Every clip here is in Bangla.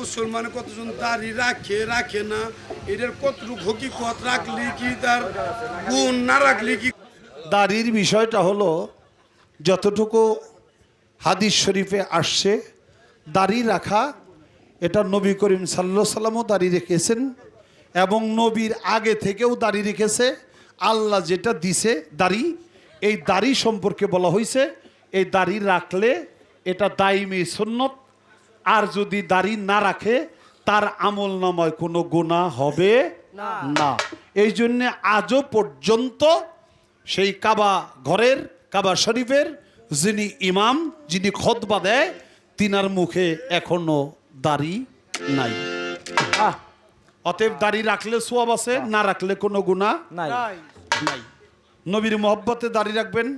মুসলমান কতজন দাড়ি রাখে রাখে না এটার কতটুকু হকিকত রাখলি কি তার গুণ না রাখলি কি? দাড়ির বিষয়টা হলো, যতটুকু হাদিস শরীফে আসছে, দাড়ি রাখা, এটা নবী করিম সাল্লা সাল্লামও দাড়ি রেখেছেন, এবং নবীর আগে থেকেও দাড়ি রেখেছে, আল্লাহ যেটা দিছে দাড়ি, এই দাড়ি সম্পর্কে বলা হয়েছে এই দাড়ি রাখলে এটা দাইমি সুন্নত আর যদি দাড়ি না রাখে তার আমল নামায় কোনো গুণা হবে না। এই জন্যে আজও পর্যন্ত সেই কাবা ঘরের কাবা শরীফের যিনি ইমাম যিনি খতবা দেয় তিনার মুখে এখনও দাড়ি নাই। অতএব দাড়ি রাখলে সোয়াব আছে না রাখলে কোনো গুণা নাই। নাই। নবীর মহব্বতে দাড়ি রাখবেন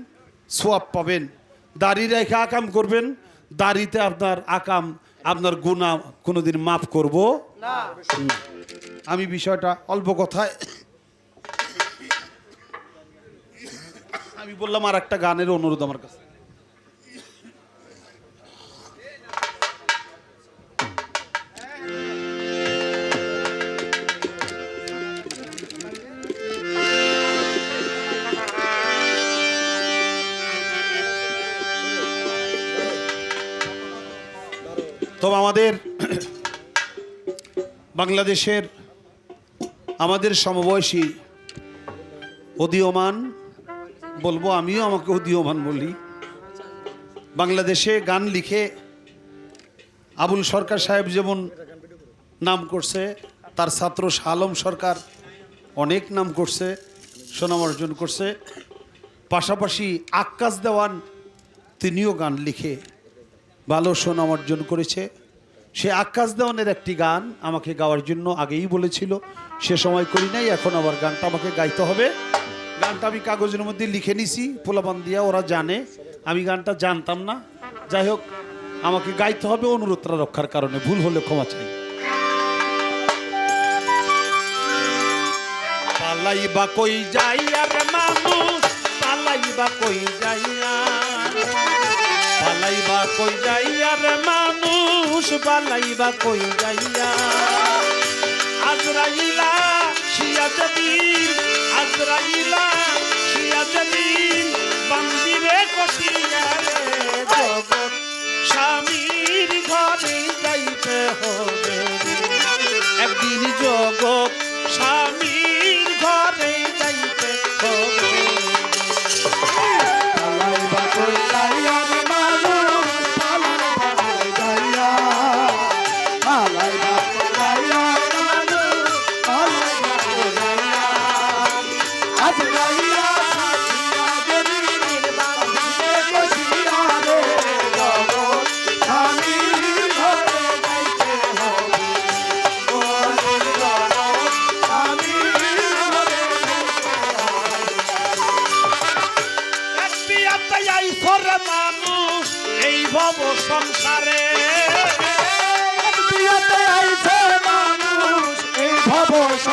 সোয়াব পাবেন। দাড়ি রেখে আকাম করবেন দাড়িতে আপনার আকাম আপনার গুণা কোনোদিন মাফ করব না। আমি বিষয়টা অল্প কথায় আমি বললাম আর একটা গানের অনুরোধ আমার কাছে তো আমাদের বাংলাদেশের আমাদের সমবয়সী উদীয়মান বলব, আমিও আমাকে উদীয়মান বলি, বাংলাদেশে গান লিখে আবুল সরকার সাহেব যেমন নাম করছে, তার ছাত্র শালম সরকার অনেক নাম করছে, সুনাম অর্জন করছে। পাশাপাশি আক্কাস দেওয়ান তিনিও গান লিখে ভালো সুনাম অর্জন করেছে। সে আকাশ দেওয়ানের একটি গান আমাকে গাওয়ার জন্য আগেই বলেছিল। সে সময় করি নাই, এখন আবার গানটা আমাকে গাইতে হবে। গানটা আমি কাগজের মধ্যে লিখে নিছি, পোলাপান দিয়া ওরা জানে। আমি গানটা জানতাম না। যাই হোক, আমাকে গাইতে হবে অনুরোধটা রক্ষার কারণে, ভুল হলে ক্ষমা চাই। পালাইবা কই যাইয়া রে মানুষ পালাইবা কই যাইয়া পালাইবা কই যাইয়া রে মানুষ পালাইবা কই যাইয়া। আজরাইলা, শিয়া জমিন, আজরাইলা, শিয়া জমিন, বান্দিরে কষিয়া রে জগৎ। স্বামীর ঘরে যাইতে হবে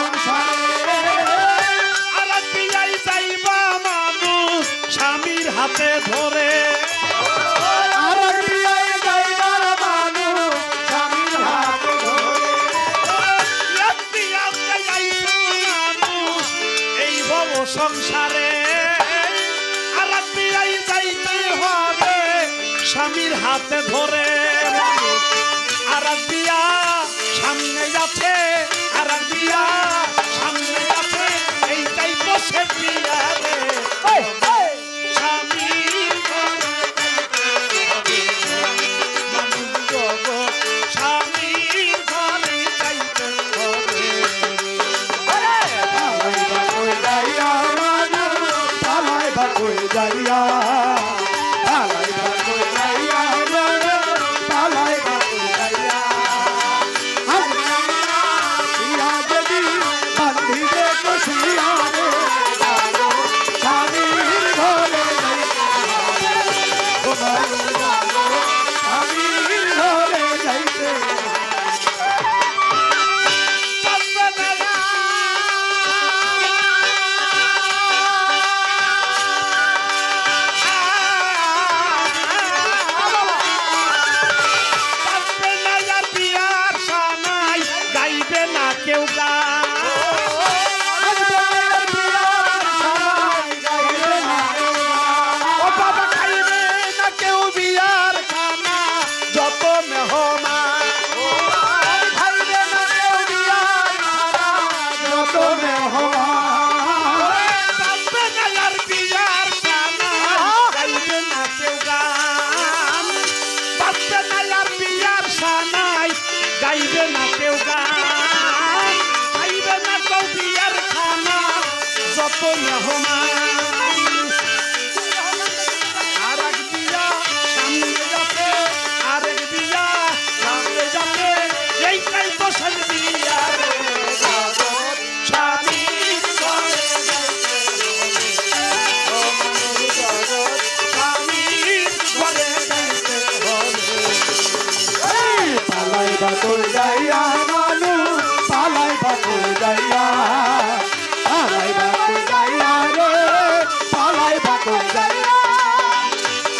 সংসারে। আর যাইবা মানুষ স্বামীর হাতে ধরে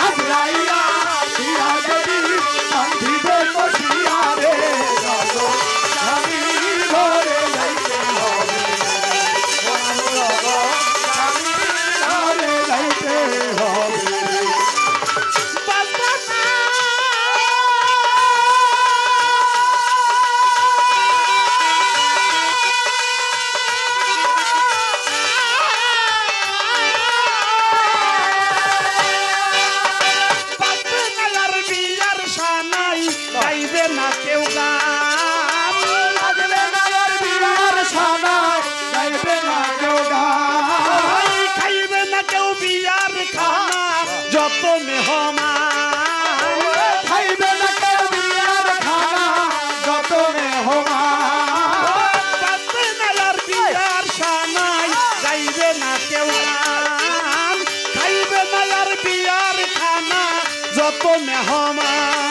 আজরাইয়া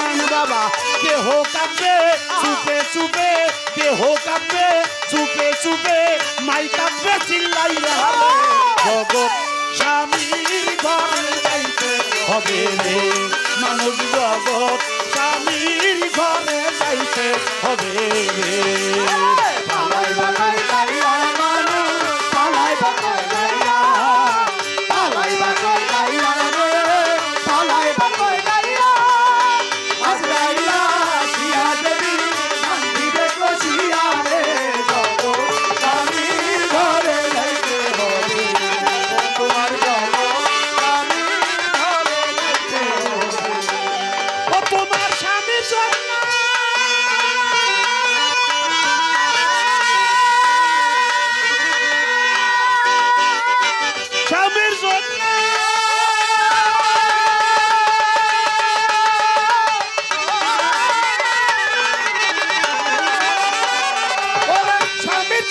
মেহমান বাবা কেহ কাঁপবে চুপে চুপে কেহ কাঁপবে চুপে চুপে মাই কাঁপবে চিল্লাই হবে জগৎ স্বামীর ঘরে যাইতে হবে রে। মানুষ জগৎ স্বামীর ঘরে যাইতে হবে রে।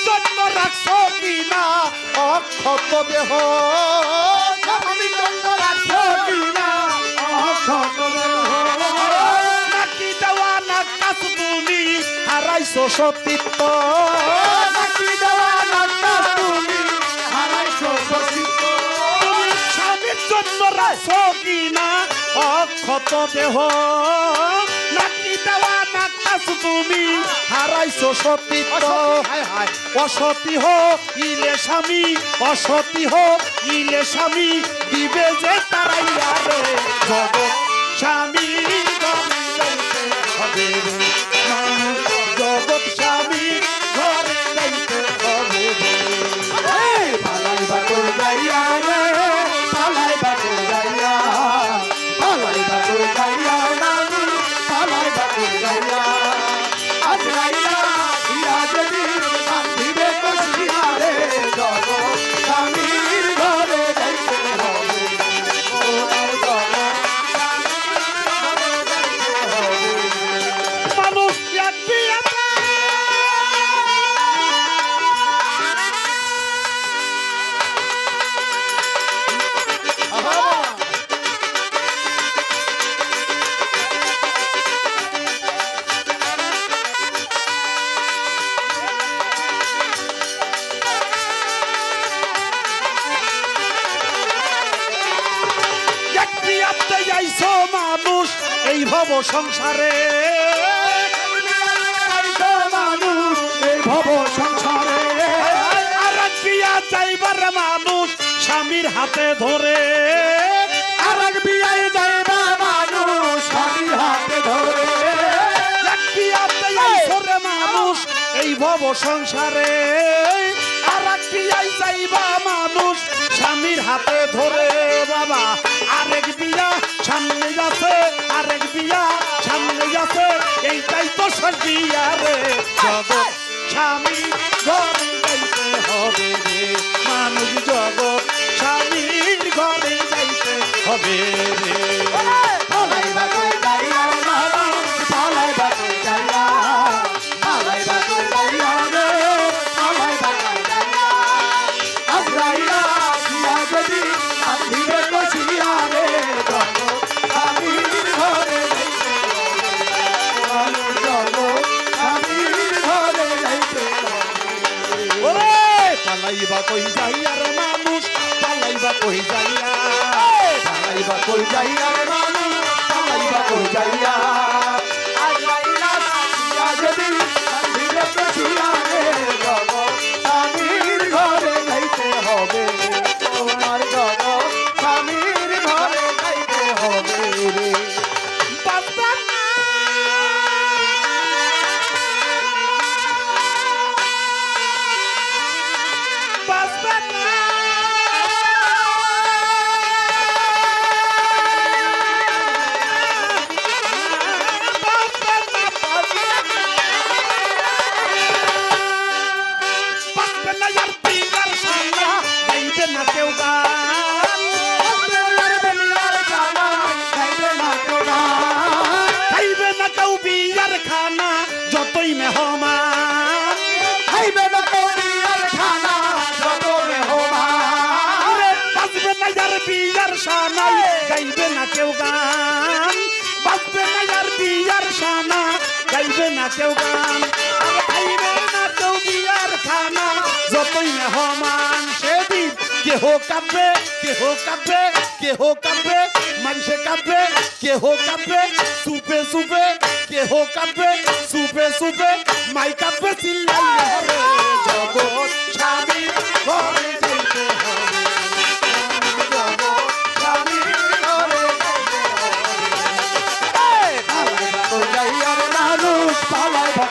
জন্য রাখছো কিনা অক্ষত দেহ। জন্য রাখছো কিনা অক্ষত দেহ। নাকি দেওয়া না তুমি? হারাইছো সতীত্ব। নাকি দেওয়া নাট্টা তুমি? অক্ষত দেহ। নাকি দেওয়া না তুমি? হায় হায়। অসতী হো ইলে স্বামী অসতী হো ইলে স্বামী দিবে যে তারাই রে জগৎ স্বামী হবে। ভব সংসারে। মানুষ এই ভব সংসারে। আর বিয়া যাইবার মানুষ স্বামীর হাতে ধরে। আর এক বিয়ায় যাইবা মানুষ স্বামীর হাতে ধরে। এই ভব সংসারে। আর বিয়াই মানুষ স্বামীর হাতে ধরে। এইটাই তো সর্দিয়া রে জগৎ, স্বামী ঘরে যাইতে হবে রে। মানুষ জগৎ, স্বামীর ঘরে যাইতে হবে রে। পালাইবা কই যাইয়া রে মানুষ? পালাইবা কই যাইয়া? পালাইবা কই যাইয়া রে মানুষ? পালাইবা কই যাইয়া? কেউ গান। বাজবে না যার বিয়ার সানা গাইবে না কেউ গান। খাইবে না কেউ বিয়ার খানা, যতই মেহমান সেদিন কেহ কাঁদবে কেহ কাঁদবে কেহ কাঁদবে, মানুষে কাঁদবে, কেহ কাঁদবে, সুপে সুপে, কেহ কাঁদবে, সুপে সুপে, মাই কাঁদবে চিল্লাইয়া রে জগৎ স্বামী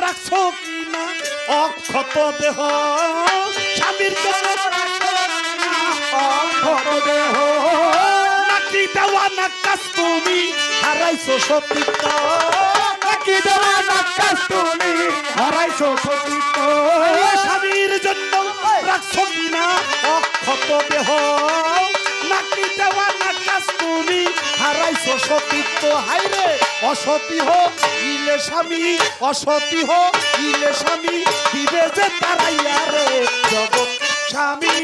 রাখছো কি না অক্ষত দেহ স্বামীর জন্য কি না অক্ষত দেহ নাকি দেওয়া না কাজ তুমি? হারাইছো সতীত্ব। নাকি দেওয়া নাকাশ তুমি? হারাইছো সতীত্ব। স্বামীর জন্য রাখছো কিনা? অক্ষত দেহ নাকি দেওয়া না কাজ হারাইছো সতীত্ব হাইরে। অসতী হো ইলে স্বামী, অসতী হো ইলে স্বামী, দিবে যে তারাইয়া রে। জগৎ স্বামীর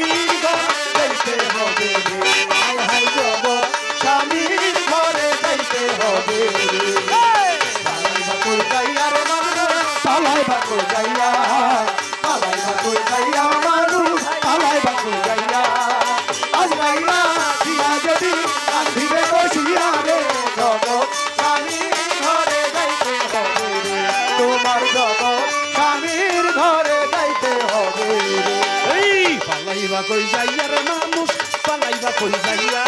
কই যাইয়া রে মানুষ পালাইবা কই যাইয়া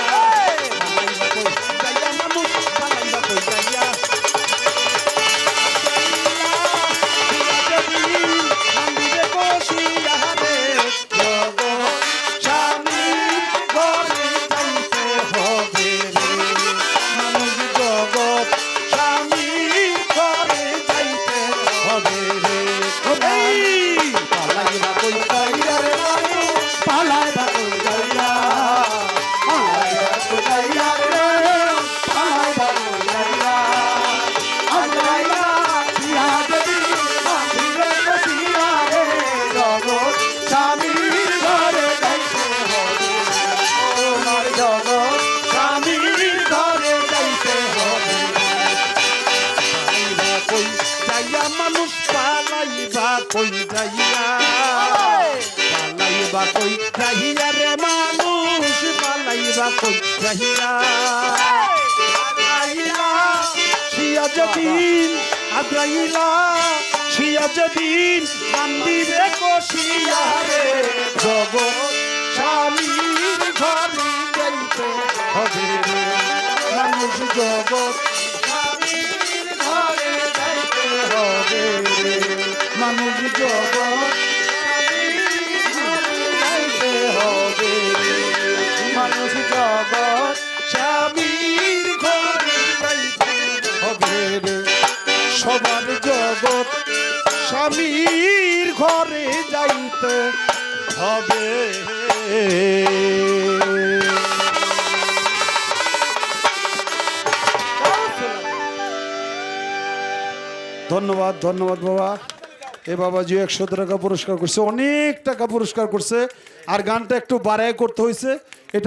যাইয়া রে মানুষ পালাইবা কই যাইয়া আজরাইলা শিয়া যেদিন আজরাইলা শিয়া যেদিন কান্দিবে কষিয়া রে জগৎ স্বামীর ঘরে যাইতে হবে মানুষ জগৎ স্বামীর ঘরে যাইতে হবে মানুষ জগৎ স্বামীর ঘরে যাইতে হবে। ধন্যবাদ ধন্যবাদ বাবা। এ বাবাজি একশো টাকা পুরস্কার করছে, অনেক টাকা পুরস্কার করছে। আর গানটা একটু বাড়ায় করতে হয়েছে।